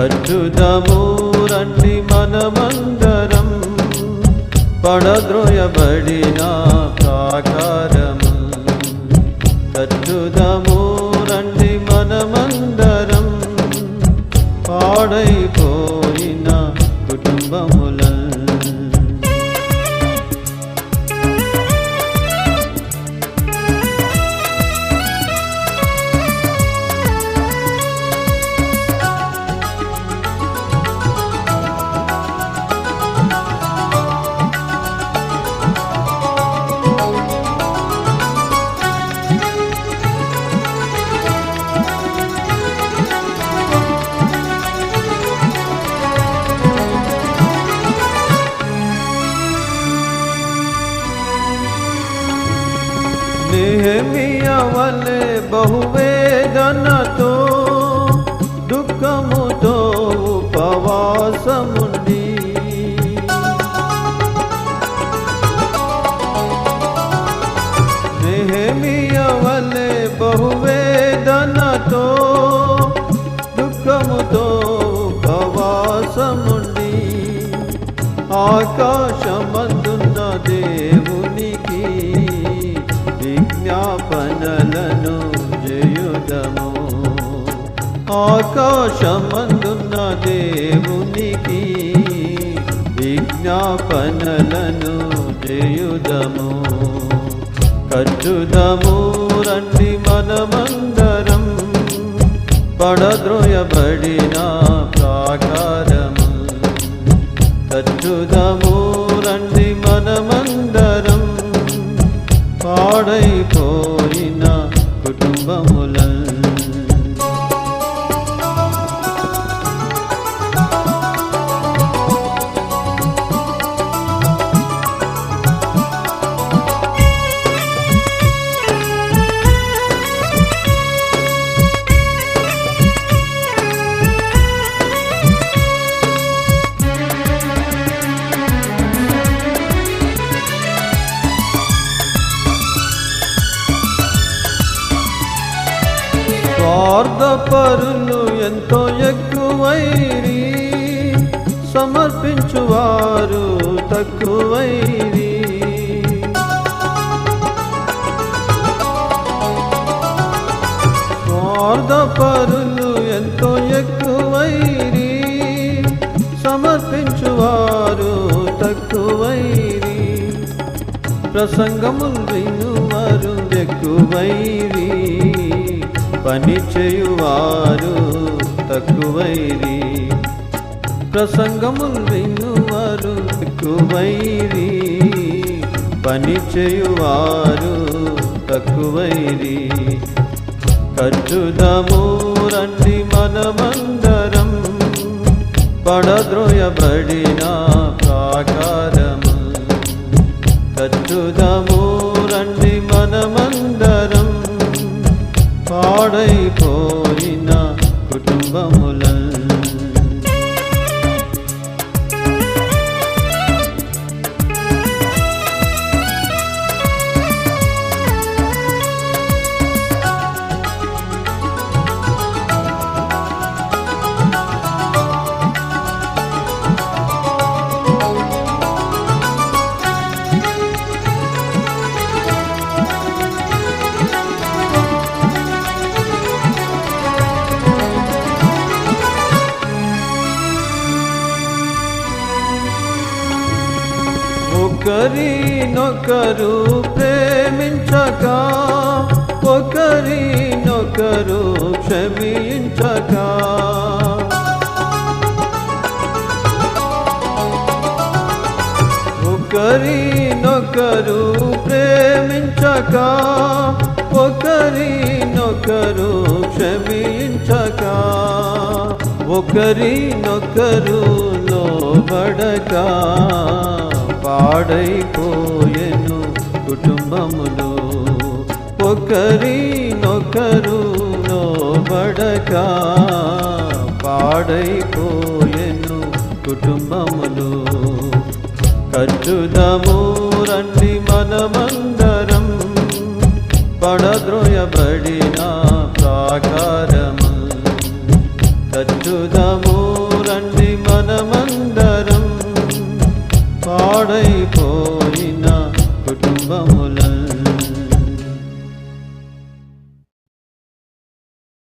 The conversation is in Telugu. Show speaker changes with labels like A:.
A: కచ్చుదము రండి మనమందరం పడద్రోయబడిన ప్రాకారం. కచ్చుదము नेहमियावल बहुवेदन तो दुःखमु तो उपवासमुनि। नेहमियावल बहुवेदन तो दुःखमु तो समुंडी आकाश ఆకాశమందున్న దేవునికి విజ్ఞాపనలను చేయుదము. కచ్చుదము రండి మనమందరం పడద్రోయబడిన ప్రాకారము కచ్చుదము రండి మనమందరం పాడైపోయిన స్వార్థపరులు ఎంతో ఎక్కువైరి సమర్పించువారు తక్కువైరి. స్వార్థపరులు ఎంతో ఎక్కువైరి సమర్పించువారు తక్కువైరి. ప్రసంగములు వినువారు ఎక్కువైరి పని చేయువారు తక్కువైరి. ప్రసంగములు వినువారు ఎక్కువైరి. పని చేయువారు తక్కువైరి. కచ్చుదము రండి మనమందరం. పడద్రోయబడినా ఒకరినొకరు ప్రేమించక ఒకరినొకరు క్షమించక. ఒకరినొకరు ప్రేమించక ఒకరినొకరు క్షమించక. ఒకరినొకరు లోబడక. పాడైపోయెను కుటుంబములు. ఒకరినొకరు నోబడక పాడైపోయెను కుటుంబములు. కట్టుదము రండి